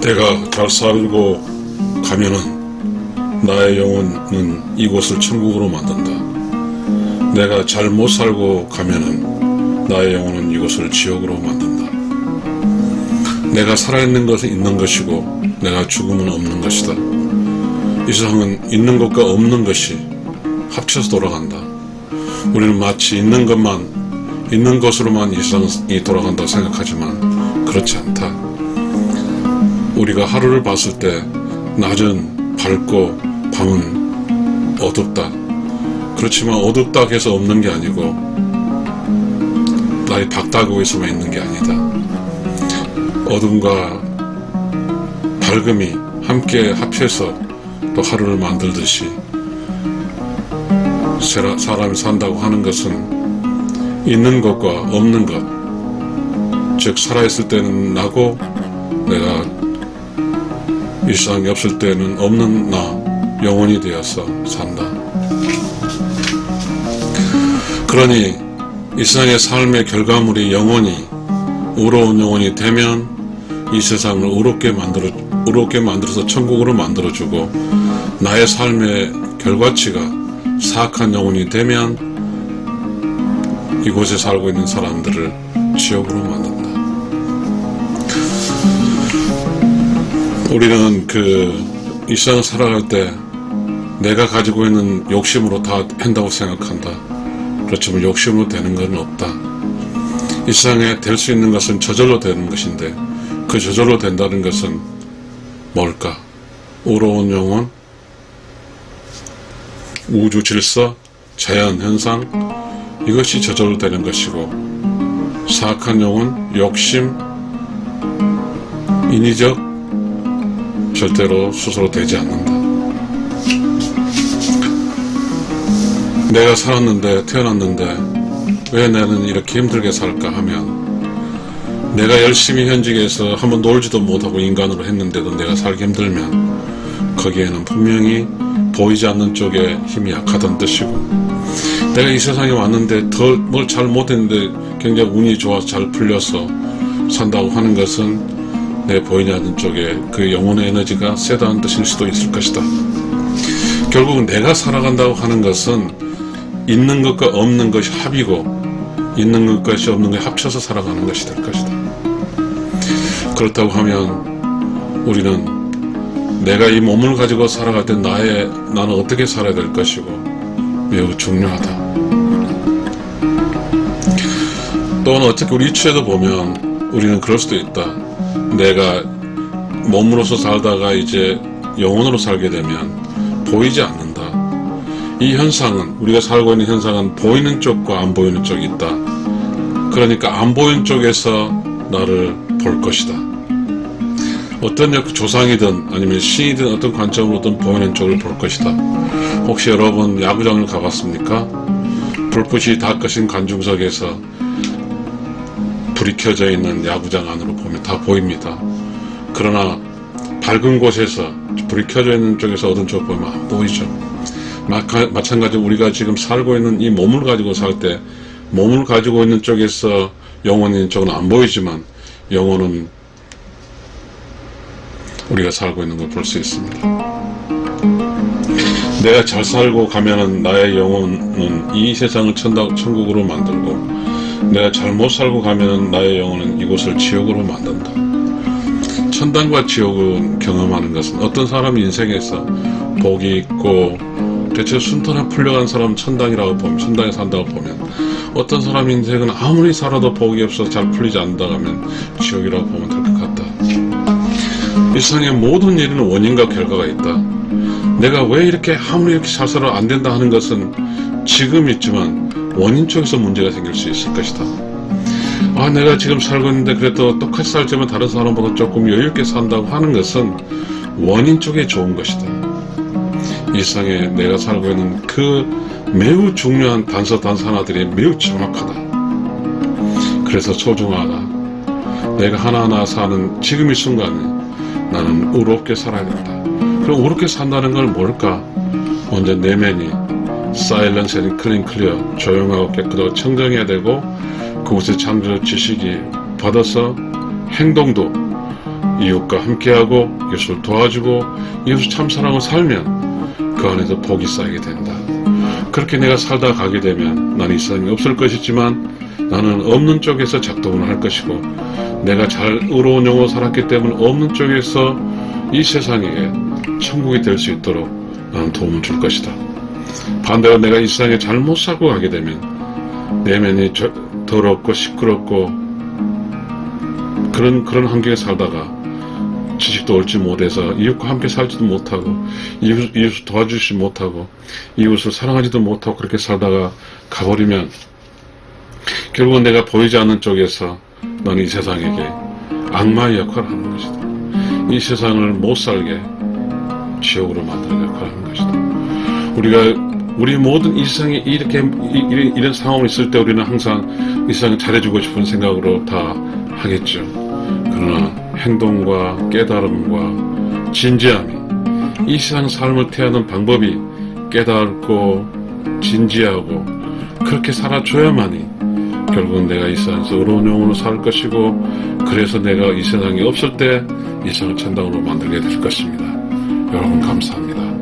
내가 잘 살고 가면은 나의 영혼은 이곳을 천국으로 만든다. 내가 잘 못 살고 가면은 나의 영혼은 이곳을 지옥으로 만든다. 내가 살아있는 것은 있는 것이고 내가 죽으면 없는 것이다. 이 세상은 있는 것과 없는 것이 합쳐서 돌아간다. 우리는 마치 있는 것만 있는 것으로만 이 세상이 돌아간다고 생각하지만 그렇지 않다. 우리가 하루를 봤을 때 낮은 밝고 밤은 어둡다. 그렇지만 어둡다 해서 없는 게 아니고 날이 밝다고 해서만 있는 게 아니다. 어둠과 밝음이 함께 합해서 또 하루를 만들듯이 사람이 산다고 하는 것은 있는 것과 없는 것, 즉 살아있을 때는 나고 내가 이 세상에 없을 때는 없는 나, 영혼이 되어서 산다. 그러니 이 세상의 삶의 결과물이 영혼이 의로운 영혼이 되면 이 세상을 의롭게 만들어 의롭게 만들어서 천국으로 만들어주고 나의 삶의 결과치가 사악한 영혼이 되면 이곳에 살고 있는 사람들을 지옥으로 만든다. 우리는 그이 세상 살아갈 때 내가 가지고 있는 욕심으로 다 한다고 생각한다. 그렇지만 욕심으로 되는 건 없다. 이 세상에 될 수 있는 것은 저절로 되는 것인데 그 저절로 된다는 것은 뭘까? 의로운 영혼, 우주 질서, 자연 현상 이것이 저절로 되는 것이고 사악한 영혼, 욕심, 인위적 절대로 스스로 되지 않는다. 내가 살았는데 태어났는데 왜 나는 이렇게 힘들게 살까 하면 내가 열심히 현직에서 한번 놀지도 못하고 인간으로 했는데도 내가 살기 힘들면 거기에는 분명히 보이지 않는 쪽에 힘이 약하다는 뜻이고 내가 이 세상에 왔는데 더뭘잘 못했는데 굉장히 운이 좋아서 잘 풀려서 산다고 하는 것은 내 보이지 않는 쪽에 그 영혼의 에너지가 세다는 뜻일 수도 있을 것이다. 결국은 내가 살아간다고 하는 것은 있는 것과 없는 것이 합이고 있는 것과 없는 것이 합쳐서 살아가는 것이 될 것이다. 그렇다고 하면 우리는 내가 이 몸을 가지고 살아갈 때 나의 나는 어떻게 살아야 될 것이고 매우 중요하다. 또는 어떻게 우리 이치에도 보면 우리는 그럴 수도 있다. 내가 몸으로서 살다가 이제 영혼으로 살게 되면 보이지 않는다. 이 현상은 우리가 살고 있는 현상은 보이는 쪽과 안 보이는 쪽이 있다. 그러니까 안 보이는 쪽에서 나를 볼 것이다. 어떤 역- 조상이든 아니면 신이든 어떤 관점으로든 보이는 쪽을 볼 것이다. 혹시 여러분 야구장을 가봤습니까? 불빛이 다 끄신 관중석에서 불이 켜져 있는 야구장 안으로 다 보입니다. 그러나 밝은 곳에서 불이 켜져 있는 쪽에서 어두운 쪽 보면 안 보이죠. 마찬가지로 우리가 지금 살고 있는 이 몸을 가지고 살 때 몸을 가지고 있는 쪽에서 있는 쪽은 안 보이지만 영혼은 우리가 살고 있는 걸 볼 수 있습니다. 내가 잘 살고 가면은 나의 영혼은 이 세상을 천국으로 만들고 내가 잘못 살고 가면은 나의 영혼은 이곳을 지옥으로 만든다. 천당과 지옥을 경험하는 것은 어떤 사람 인생에서 복이 있고 대체 순탄에 풀려간 사람 천당이라고 보면 천당에 산다고 보면 어떤 사람 인생은 아무리 살아도 복이 없어서 잘 풀리지 않는다 하면 지옥이라고 보면 될 것 같다. 이 세상의 모든 일에는 원인과 결과가 있다. 내가 왜 이렇게 아무리 이렇게 잘 살아 안 된다 하는 것은 지금 있지만 원인 쪽에서 문제가 생길 수 있을 것이다. 아, 내가 지금 살고 있는데 그래도 똑같이 살지만 다른 사람보다 조금 여유있게 산다고 하는 것은 원인 쪽에 좋은 것이다. 이 세상에 내가 살고 있는 그 매우 중요한 단서 단서 하나들이 매우 정확하다. 그래서 소중하다. 내가 하나하나 사는 지금 이 순간에 나는 의롭게 살아야 된다. 그럼 의롭게 산다는 건 뭘까? 먼저 내면이 사일런스 앤 클린 클리어 조용하고 깨끗하고 청정해야 되고 그곳에 창조 지식이 받아서 행동도 이웃과 함께하고 이웃을 도와주고 이웃을 참 사랑을 살면 그 안에서 복이 쌓이게 된다. 그렇게 내가 살다 가게 되면 나는 이 세상에 없을 것이지만 나는 없는 쪽에서 작동을 할 것이고 내가 잘 의로운 영으로 살았기 때문에 없는 쪽에서 이 세상에 천국이 될 수 있도록 나는 도움을 줄 것이다. 반대로 내가 이 세상에 잘못 살고 가게 되면 내면이 저- 더럽고 시끄럽고 그런 그런 환경에 살다가 지식도 얻지 못해서 이웃과 함께 살지도 못하고 이웃, 이웃을 도와주지 못하고 이웃을 사랑하지도 못하고 그렇게 살다가 가버리면 결국은 내가 보이지 않는 쪽에서 너는 이 세상에게 악마의 역할을 하는 것이다. 이 세상을 못 살게 지옥으로 만드는 역할을 하는 것이다. 우리가 우리 모든 이 세상에 이렇게 이- 이런, 이런 상황이 있을 때 우리는 항상 이 세상을 잘해주고 싶은 생각으로 다 하겠죠. 그러나 행동과 깨달음과 진지함이 이 세상 삶을 태하는 방법이 깨닫고 진지하고 그렇게 살아줘야만이 결국은 내가 이 세상에서 의로운 영으로 살 것이고 그래서 내가 이 세상에 없을 때 이 세상을 천당으로 만들게 될 것입니다. 여러분 감사합니다.